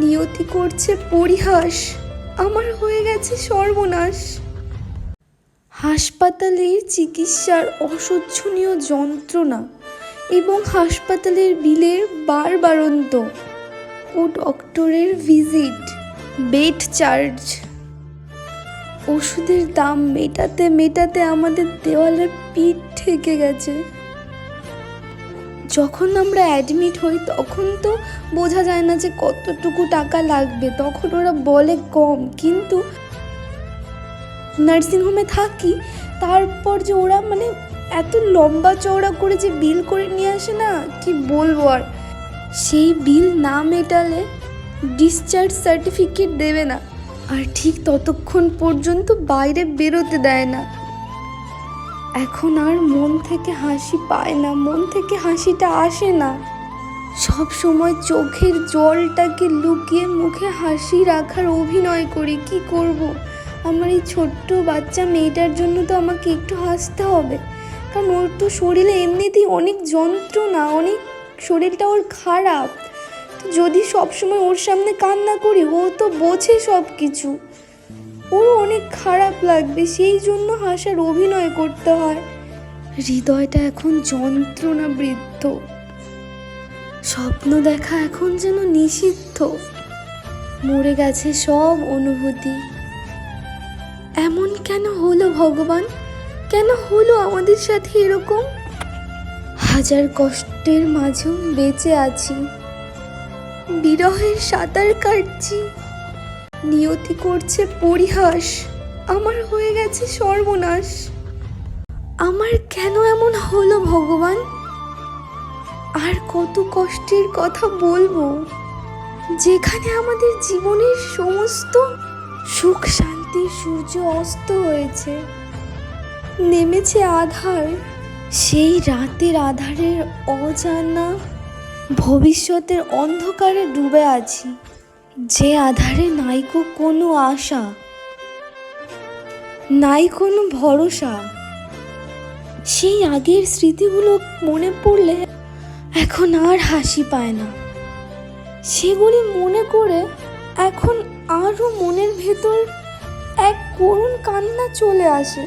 নিয়তি করছে পরিহাস। আমার হয়ে গেছে সর্বনাশ। হাসপাতালের চিকিৎসার অসহ্যনীয় যন্ত্রণা এবং হাসপাতালের বিলের বারবারন্ত ও ডক্টরের ভিজিট, বেড চার্জ। ওষুধের দাম মেটাতে মেটাতে আমাদের দেওয়ালের পিঠ ঠেকে গেছে। যখন আমরা অ্যাডমিট হই, তখন তো বোঝা যায় না যে কতটুকু টাকা লাগবে। তখন ওরা বলে কম। কিন্তু নার্সিংহোমে থাকি, তারপর যে ওরা মানে এত লম্বা চওড়া করে যে বিল করে নিয়ে আসে না, কি বলব আর? সেই বিল না মেটালে ডিসচার্জ সার্টিফিকেট দেবে না। আর ঠিক ততক্ষণ পর্যন্ত বাইরে বেরোতে দেয় না। এখন আর মন থেকে হাসি পায় না, মন থেকে হাসিটা আসে না। সব সময় চোখের জলটাকে লুকিয়ে মুখে হাসি রাখার অভিনয় করি, কি করব। আমার এই ছোট্ট বাচ্চা মেয়েটার জন্য তো আমাকে একটু হাসতে হবে। কারণ ওর তো শরীরে এমনিতেই অনেক যন্ত্রণা, অনেক শরীরটা ওর খারাপ। যদি সবসময় ওর সামনে কান্না করি, ও তো বোঝে সব কিছু ওর অনেক খারাপ লাগবে, সেই জন্য হাসার অভিনয় করতে হয়। হৃদয়টা এখন যন্ত্রণা বৃদ্ধ স্বপ্ন দেখা এখন যেন নিষিদ্ধ। মরে গেছে সব অনুভূতি। এমন কেন হলো ভগবান? কেন হলো আমাদের সাথে এরকম? হাজার কষ্টের মাঝেও বেঁচে আছি। বিরহের সাঁতার কাটছি। নিয়তি করছে পরিহাস। আমার হয়ে গেছে সর্বনাশ। আমার কেন এমন হলো ভগবান? আর কত কষ্টের কথা বলব? যেখানে আমাদের জীবনের সমস্ত সুখ, শান্তি, সূর্য অস্ত হয়েছে, নেমেছে আধার। সেই রাতের আধারের অজানা ভবিষ্যতের অন্ধকারে ডুবে আছি। যে আধারে নাইকো কোনো আশা, নাই কোনো ভরসা, সেই আগের স্মৃতিগুলো মনে পড়লে এখন আর হাসি পায় না। সেগুলি মনে করে এখন আরও মনের ভেতর এক করুণ কান্না চলে আসে।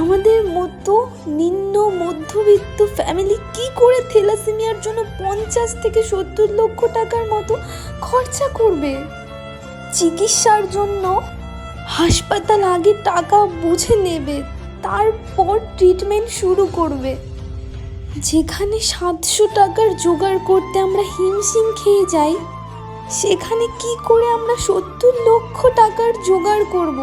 আমাদের মতো নিম্ন মধ্যবিত্ত ফ্যামিলি কি করে থ্যালাসেমিয়ার জন্য পঞ্চাশ থেকে সত্তর লক্ষ টাকার মতো খরচা করবে? চিকিৎসার জন্য হাসপাতাল আগে টাকা বুঝে নেবে, তারপর ট্রিটমেন্ট শুরু করবে। যেখানে সাতশো টাকার জোগাড় করতে আমরা হিমশিম খেয়ে যাই, সেখানে কি করে আমরা সত্তর লক্ষ টাকার জোগাড় করব?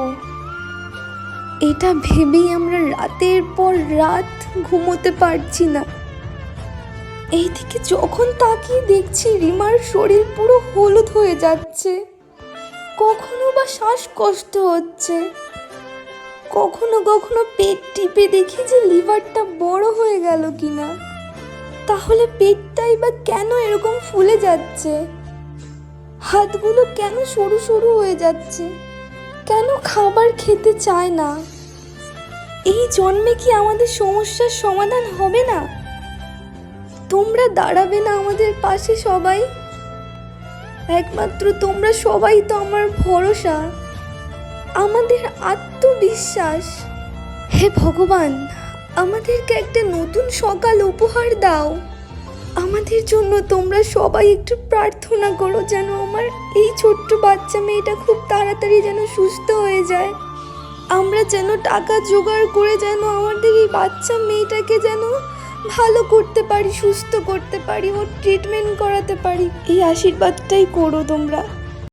এটা ভেবেই আমরা রাতের পর রাত ঘুমোতে পারছি না। এইদিকে যখন তাকিয়ে দেখছি রিমার শরীর পুরো হলুদ হয়ে যাচ্ছে। কখনো বা শ্বাসকষ্ট হচ্ছে। কখনো কখনো পেট টিপে দেখি যে লিভারটা বড় হয়ে গেল কিনা। তাহলে পেটটাই বা কেন এরকম ফুলে যাচ্ছে? হাতগুলো কেন সরু সরু হয়ে যাচ্ছে? কেন খাবার খেতে চায় না? এই জন্মে কি আমাদের সমস্যার সমাধান হবে না? তোমরা দাঁড়াবে না আমাদের পাশে সবাই। একমাত্র তোমরা সবাই তো আমার ভরসা, আমাদের আত্মবিশ্বাস। হে ভগবান, আমাদেরকে একটা নতুন সকাল উপহার দাও। আমাদের জন্য তোমরা সবাই একটু প্রার্থনা করো যেন আমার এই ছোট্ট বাচ্চা মেয়েটা খুব তাড়াতাড়ি যেন সুস্থ হয়ে যায়। আমরা যেন টাকা জোগাড় করে যেন আমাদের এই বাচ্চা মেয়েটাকে যেন ভালো করতে পারি, সুস্থ করতে পারি, ওর ট্রিটমেন্ট করাতে পারি। এই আশীর্বাদটাই করো তোমরা।